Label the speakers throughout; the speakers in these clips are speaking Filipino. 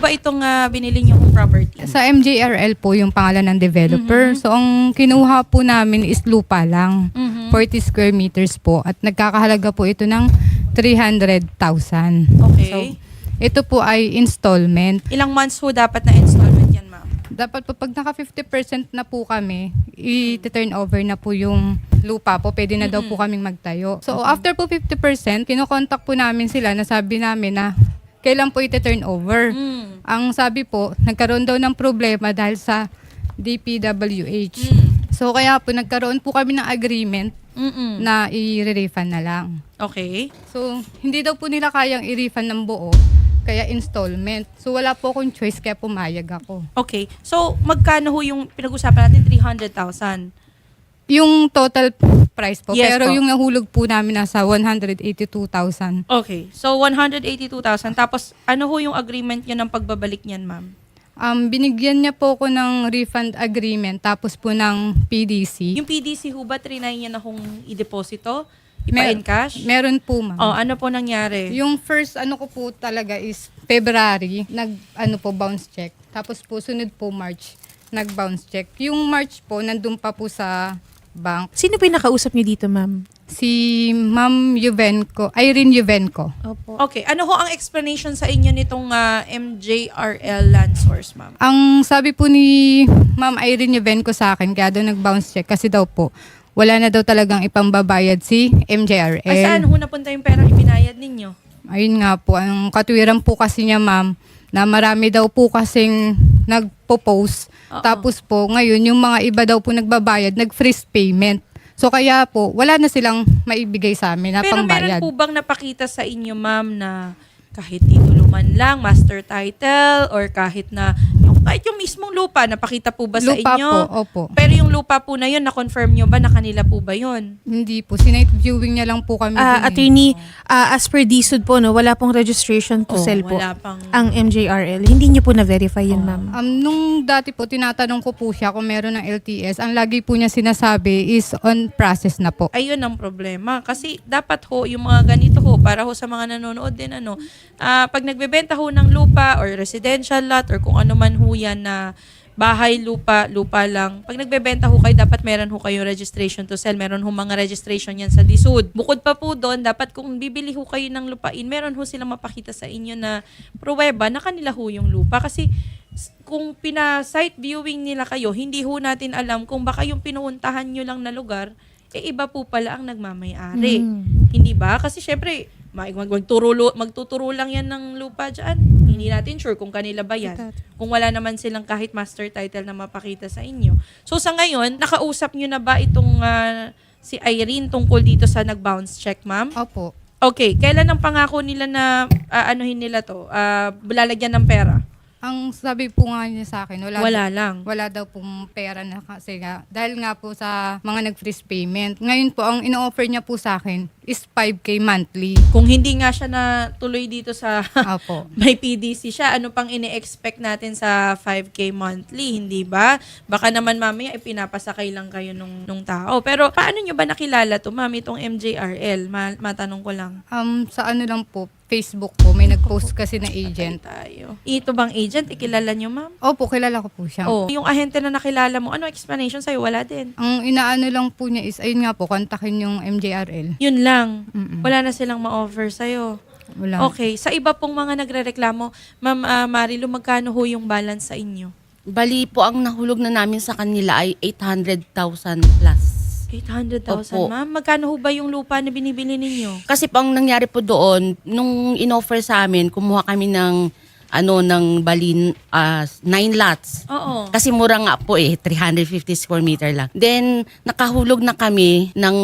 Speaker 1: ba itong ah, binili niyo property?
Speaker 2: Sa MJRL po yung pangalan ng developer. So ang kinuha po namin is lupa lang.
Speaker 1: Mhm.
Speaker 2: 40 square meters po at nagkakahalaga po ito ng 300,000.
Speaker 1: Okay.
Speaker 2: So ito po ay installment.
Speaker 1: Ilang months ho dapat na installment yan, ma'am?
Speaker 2: Dapat po pag naka 50% na po kami, i-turn over na po yung lupa po. Pwede na daw po kaming magtayo. So after po 50%, kinokontak po namin sila na sabi namin na kailan po i-turn over.
Speaker 1: Mm.
Speaker 2: Ang sabi po, nagkaroon daw ng problema dahil sa DPWH.
Speaker 1: Mm.
Speaker 2: So kaya po nagkaroon po kami ng agreement
Speaker 1: Mm-mm.
Speaker 2: na i-refund na lang.
Speaker 1: Okay.
Speaker 2: So hindi daw po nila kayang i-refund ng buo, kaya installment. So wala po akong choice kaya pumayag ako.
Speaker 1: Okay. So, magkano ho yung pinag-usapan natin? 300,000.
Speaker 2: Yung total price po,
Speaker 1: Yes
Speaker 2: pero
Speaker 1: po.
Speaker 2: yung nahulog po namin nasa 182,000.
Speaker 1: Okay. So, 182,000. Tapos, ano ho yung agreement niya ng pagbabalik niyan, ma'am?
Speaker 2: Um, binigyan niya po ako ng refund agreement tapos po ng PDC.
Speaker 1: Yung PDC ho ba, trinay niya na kung i-deposito?
Speaker 2: Mer-
Speaker 1: Ipa-encash?
Speaker 2: Meron po, ma'am.
Speaker 1: Oh, ano po nangyari?
Speaker 2: Yung first ano ko po talaga is February, nag ano po bounce check. Tapos po sunod po March, nag bounce check. Yung March po nandun pa po sa bank
Speaker 3: Sino po yung nakausap niyo dito, ma'am?
Speaker 2: si Ma'am Juvenco, Irene Juvenco.
Speaker 3: Opo.
Speaker 1: Okay. Ano ho ang explanation sa inyo nitong ah, MJRL land source, ma'am?
Speaker 2: Ang sabi po ni Ma'am Irene Juvenco sa akin, kaya daw nag-bounce check kasi daw po wala na daw talagang ipambabayad si MJRL.
Speaker 1: Ay, saan ho napunta yung perang ibinayad ninyo?
Speaker 2: Ayun nga po, ang katuwiran po kasi niya ma'am, na marami daw po kasing nagpo-post.
Speaker 1: Oo.
Speaker 2: Tapos po, ngayon, yung mga iba daw po nagbabayad, nag-freeze payment. So kaya po, wala na silang maibigay sa amin na
Speaker 1: Pero meron
Speaker 2: pangbayad.
Speaker 1: po bang napakita sa inyo, ma'am, na kahit titulo man lang, master title, or kahit na, kahit yung mismong lupa, napakita po ba sa
Speaker 2: Lupa
Speaker 1: inyo?
Speaker 2: po, opo.
Speaker 1: Pero yung lupa po na yun, na-confirm nyo ba na kanila po ba yun?
Speaker 2: Hindi po, sinight viewing niya lang po kami.
Speaker 3: Ah,
Speaker 2: dun eh.
Speaker 3: attorney, ah, as per DSUD po, no, wala pong registration to
Speaker 1: Oh,
Speaker 3: sell po
Speaker 1: wala pang...
Speaker 3: ang MJRL. Hindi niyo po na-verify yun, ma'am.
Speaker 2: Um, nung dati po, tinatanong ko po siya kung meron ng LTS. Ang lagi po niya sinasabi is on process na po.
Speaker 1: ayun ang problema. Kasi dapat ho, yung mga ganito ho, para ho sa mga nanonood din, ano, ah, pag nagbebenta ho ng lupa or residential lot or kung ano man ho yan na bahay, lupa, lupa lang. Pag nagbebenta ho kayo, dapat meron ho kayo registration to sell. Meron ho mga registration yan sa DSUD. Bukod pa po doon, dapat kung bibili ho kayo ng lupain, meron ho silang mapakita sa inyo na pruweba na kanila ho yung lupa. Kasi kung pina-site viewing nila kayo, hindi ho natin alam kung baka yung pinuuntahan nyo lang na lugar, eh iba po pala ang nagmamayari.
Speaker 3: Mm.
Speaker 1: Hindi ba? Kasi syempre, mag, mag, magturo, magtuturo lang yan ng lupa dyan. Hindi natin sure kung kanila ba yan. Kung wala naman silang kahit master title na mapakita sa inyo. So sa ngayon, nakausap nyo na ba itong ah, si Irene tungkol dito sa nag-bounce check, ma'am?
Speaker 2: Opo.
Speaker 1: Okay, kailan ang pangako nila na ah, anuhin nila to? Ah, lalagyan ng pera?
Speaker 2: Ang sabi po nga niya sa akin, wala,
Speaker 1: Wala lang.
Speaker 2: wala daw pong pera na kasi nga, dahil nga po sa mga nag-freeze payment. Ngayon po, ang ino-offer niya po sa akin is 5K monthly.
Speaker 1: Kung hindi nga siya na tuloy dito sa
Speaker 2: Opo.
Speaker 1: may PDC siya, ano pang ini-expect natin sa 5K monthly, hindi ba? Baka naman mamaya ipinapasakay lang kayo nung, nung tao. Pero paano nyo ba nakilala to, ma'am, itong MJRL? Ma- matanong ko lang.
Speaker 2: Um, sa ano lang po, Facebook po, may nag-post kasi na agent.
Speaker 1: Tayo. Ito bang agent? Ikilala nyo, ma'am?
Speaker 2: Opo, kilala ko po siya.
Speaker 1: Oh, yung ahente na nakilala mo, ano explanation sa'yo? Wala din.
Speaker 2: Ang inaano lang po niya is, ayun nga po, kontakin yung MJRL.
Speaker 1: Yun lang.
Speaker 2: Mm-mm.
Speaker 1: Wala na silang ma-offer sa'yo.
Speaker 2: Wala.
Speaker 1: Okay. Sa iba pong mga nagre-reklamo, Ma'am ah, Marilu, magkano ho yung balance sa inyo?
Speaker 4: Bali po, ang nahulog na namin sa kanila ay 800,000 plus.
Speaker 1: 800,000,
Speaker 4: Opo.
Speaker 1: ma'am. Magkano ho ba yung lupa na binibili ninyo?
Speaker 4: Kasi po ang nangyari po doon, nung in-offer sa amin, kumuha kami ng ano ng balin ah, nine lots.
Speaker 1: Oo.
Speaker 4: Kasi mura nga po eh, 350 square meter lang. Then, nakahulog na kami ng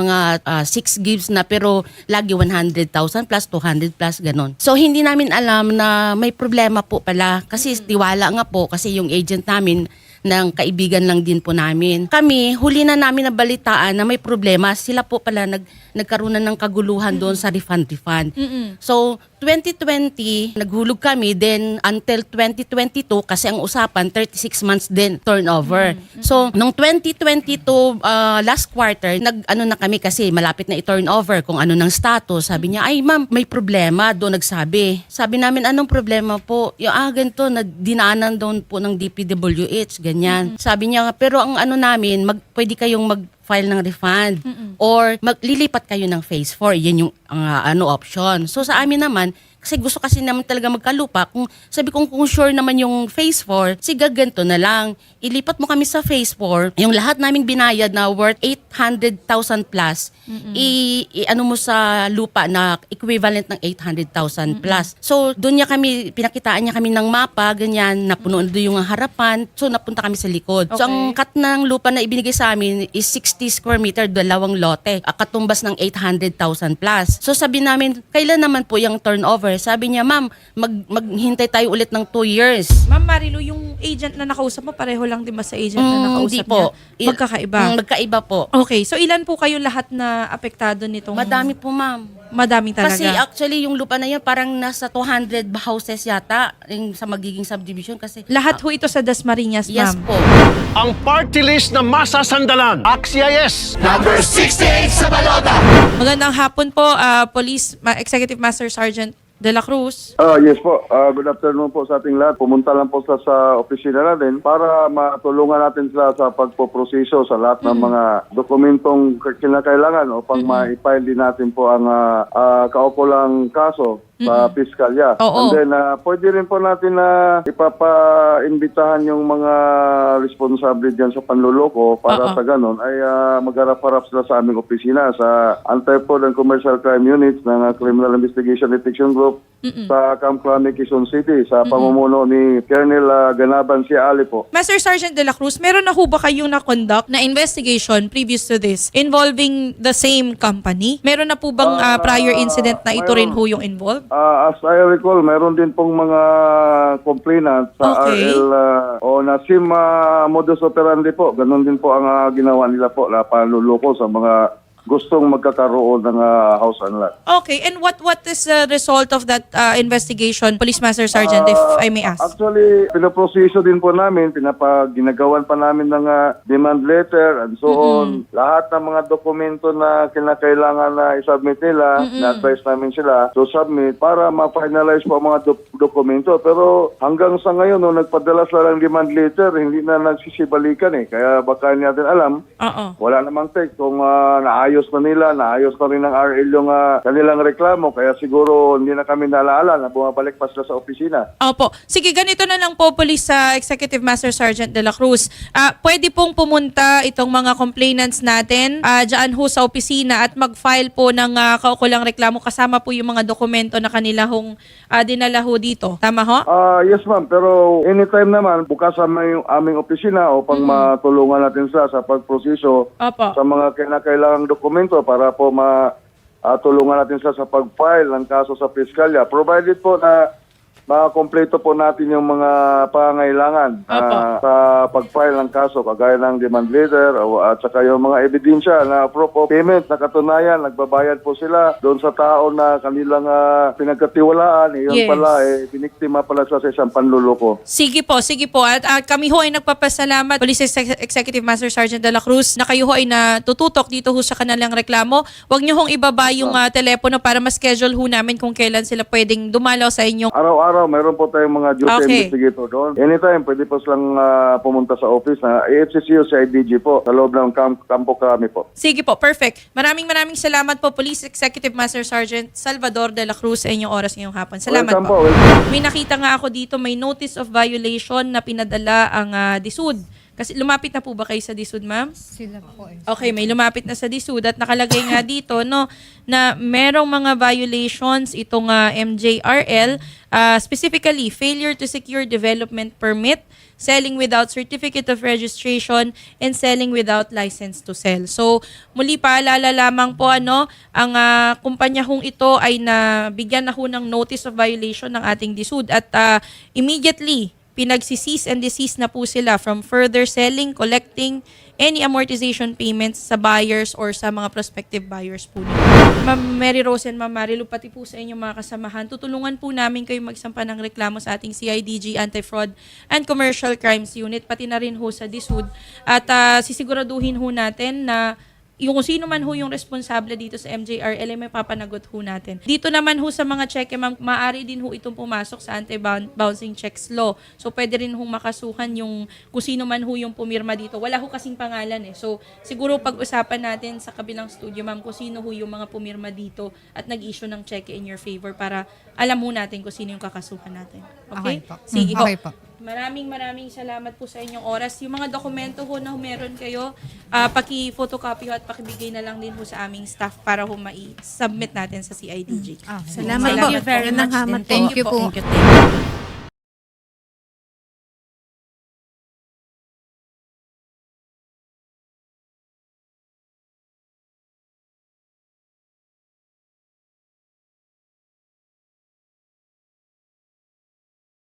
Speaker 4: mga 6 gives na pero lagi 100,000 plus 200 plus ganon. So, hindi namin alam na may problema po pala. Kasi tiwala nga po kasi yung agent namin ng kaibigan lang din po namin. Kami, huli na namin nabalitaan na may problema. Sila po pala nag, nagkaroon na ng kaguluhan doon sa refund-refund.
Speaker 1: Mm-mm.
Speaker 4: So, 2020, naghulog kami. Then, until 2022, kasi ang usapan, 36 months din turnover. So, nung 2022, uh, last quarter, nag-ano na kami kasi malapit na i-turnover kung ano ng status. Sabi niya, ay ma'am, may problema. Doon nagsabi. Sabi namin, anong problema po? Yung ah, ganito, na dinaanan doon po ng DPWH, ganyan. Sabi niya, pero ang ano namin, mag, pwede kayong mag file ng refund. Or maglilipat kayo ng phase 4 yan yung ah, ano option. So sa amin naman kasi gusto kasi naman talaga magkalupa kung sabi kong kung sure naman yung phase 4 sige ganito na lang ilipat mo kami sa phase 4 yung lahat naming binayad na worth 800,000 plus i, i- ano mo sa lupa na equivalent ng 800,000 plus so doon niya kami pinakitaan niya kami ng mapa ganyan napuno na doon yung harapan so napunta kami sa likod so ang
Speaker 1: Okay.
Speaker 4: cut ng lupa na ibinigay sa amin is 60 square meter, dalawang lote. Katumbas ng 800,000 plus. So sabi namin, kailan naman po yung turnover? Sabi niya, ma'am, mag, maghintay tayo ulit ng 2 years.
Speaker 1: Ma'am Marilu, yung agent na nakausap mo, pareho lang din ba sa agent na
Speaker 4: Mm,
Speaker 1: nakausap
Speaker 4: hindi po.
Speaker 1: niya? Magkakaiba.
Speaker 4: Mm, magkaiba po.
Speaker 1: Okay, so ilan po kayo lahat na apektado nitong...
Speaker 4: Madami po, ma'am.
Speaker 1: Madami talaga.
Speaker 4: Kasi actually yung lupa na yun parang nasa 200 houses yata yung sa magiging subdivision kasi
Speaker 1: lahat ho ito sa Dasmariñas,
Speaker 4: Yes
Speaker 1: ma'am.
Speaker 4: po.
Speaker 5: ang party list na masasandalan. Axia yes!
Speaker 1: Magandang hapon po, ah, Police Ma- Executive Master Sergeant De La Cruz.
Speaker 6: Ah, yes po. Ah, good afternoon po sa ating lahat. Pumunta lang po sa, sa opisina natin para matulungan natin sila sa pagpoproseso sa lahat ng mga dokumentong kinakailangan upang ma-file din natin po ang uh, kaukulang kaso sa piskalya.
Speaker 1: Oo.
Speaker 6: And then, ah, pwede rin po natin na ipapa-imbitahan yung mga responsable dyan sa panluloko para
Speaker 1: Oo.
Speaker 6: sa ganun ay ah, magharap-harap sila sa aming opisina sa Anti-Fraud and Commercial Crime Unit ng ah, Criminal Investigation Detection Group sa Camp Crame, Quezon City sa pamumuno ni Colonel ah, Ganaban si Ali po.
Speaker 1: Master Sergeant De La Cruz, meron na ho ba kayong na-conduct na investigation previous to this involving the same company? Meron na po bang ah, prior incident na ito rin ho yung involved?
Speaker 6: Ah, as I recall, meron din pong mga complainant sa
Speaker 1: Okay.
Speaker 6: RL ah, o na SIM ah, modus operandi po. Ganon din po ang ah, ginawa nila po na panluloko sa mga gustong magkakaroon ng ah, house and lot.
Speaker 1: Okay, and what what is the result of that ah, investigation, Police Master Sergeant, if I may ask?
Speaker 6: Actually, pinoproseso din po namin, pinapa, ginagawan pa namin ng ah, demand letter and so on. Lahat ng mga dokumento na kinakailangan na isubmit nila, na-advise namin sila to submit para ma-finalize po ang mga dok- dokumento. Pero hanggang sa ngayon, no, nagpadala sila ng demand letter, hindi na nagsisibalikan eh. Kaya baka hindi natin alam,
Speaker 1: Oo.
Speaker 6: wala namang text kung ah, naayos na nila, naayos na rin ng RL yung ah, kanilang reklamo. Kaya siguro hindi na kami nalaala na bumabalik pa sila sa opisina.
Speaker 1: Opo. Sige, ganito na lang po, Police sa Executive Master Sergeant De La Cruz. Ah, pwede pong pumunta itong mga complainants natin ah, dyan ho sa opisina at mag-file po ng ah, kaukulang reklamo kasama po yung mga dokumento na kanila hong ah, dinala ho dito. Tama ho?
Speaker 6: Ah, yes ma'am, pero anytime naman bukas sa aming, aming opisina upang matulungan natin sila sa pagproseso
Speaker 1: Opo.
Speaker 6: sa mga kinakailangang dokumento para po ma ah, tulungan natin sila sa pag-file ng kaso sa piskalya. Provided po na makakompleto po natin yung mga pangailangan
Speaker 1: Opo.
Speaker 6: sa pag-file ng kaso kagaya ng demand letter o, at saka yung mga ebidensya na proof of payment na katunayan nagbabayad po sila doon sa tao na kanilang ah, pinagkatiwalaan eh, yun
Speaker 1: Yes.
Speaker 6: pala eh biniktima pala sa isang panluloko.
Speaker 1: Sige po, sige po. At, at kami ho ay nagpapasalamat, Police Ex- Executive Master Sergeant De La Cruz, na kayo ho ay natututok dito ho sa kanilang reklamo. Huwag niyo hong ibaba yung ah, telepono para ma-schedule ho namin kung kailan sila pwedeng dumalaw sa inyong
Speaker 6: Araw-araw mayroon po tayong mga duty
Speaker 1: Okay.
Speaker 6: investigator doon. Anytime pwede po silang ah, pumunta sa office na AFCCO sa IDG po sa loob ng camp, Campo Crame po.
Speaker 1: Sige po, perfect. Maraming maraming salamat po Police Executive Master Sergeant Salvador De La Cruz sa inyong oras ngayong hapon. Salamat
Speaker 6: Welcome
Speaker 1: po.
Speaker 6: po. Welcome.
Speaker 1: May nakita nga ako dito, may notice of violation na pinadala ang ah, DISUD. Kasi lumapit na po ba kayo sa DISUD, ma'am?
Speaker 2: Sila po eh.
Speaker 1: Okay, may lumapit na sa DISUD at nakalagay nga dito no na merong mga violations itong ah, MJRL ah, specifically failure to secure development permit, selling without certificate of registration and selling without license to sell. So muli paalala lamang po ano ang ah, kumpanya hong ito ay nabigyan na ho ng notice of violation ng ating DISUD at ah, immediately pinagsisis and desist na po sila from further selling, collecting any amortization payments sa buyers or sa mga prospective buyers po. Ma'am Mary Rose and Ma'am Marilu, pati po sa inyong mga kasamahan, tutulungan po namin kayo magsampa ng reklamo sa ating CIDG Anti-Fraud and Commercial Crimes Unit, pati na rin ho sa DISUD. At ah, sisiguraduhin ho natin na yung kung sino man ho yung responsable dito sa MJRL ay may papanagot ho natin. Dito naman ho sa mga cheque, ma'am, maaari din ho itong pumasok sa anti-bouncing checks law. So, pwede rin ho makasuhan yung kung sino man ho yung pumirma dito. Wala ho kasing pangalan eh. So, siguro pag-usapan natin sa kabilang studio, ma'am, kung sino ho yung mga pumirma dito at nag-issue ng cheque in your favor para alam ho natin kung sino yung kakasuhan natin. Okay?
Speaker 2: Okay po.
Speaker 1: Sige
Speaker 2: Mm, okay po.
Speaker 1: Maraming maraming salamat po sa inyong oras. Yung mga dokumento ho na meron kayo, ah, paki-photocopy ho at pakibigay na lang din ho sa aming staff para ho mai-submit natin sa CIDG.
Speaker 3: Salamat po.
Speaker 1: Thank you very much
Speaker 3: po.
Speaker 2: Thank you po.
Speaker 4: Thank you, thank you.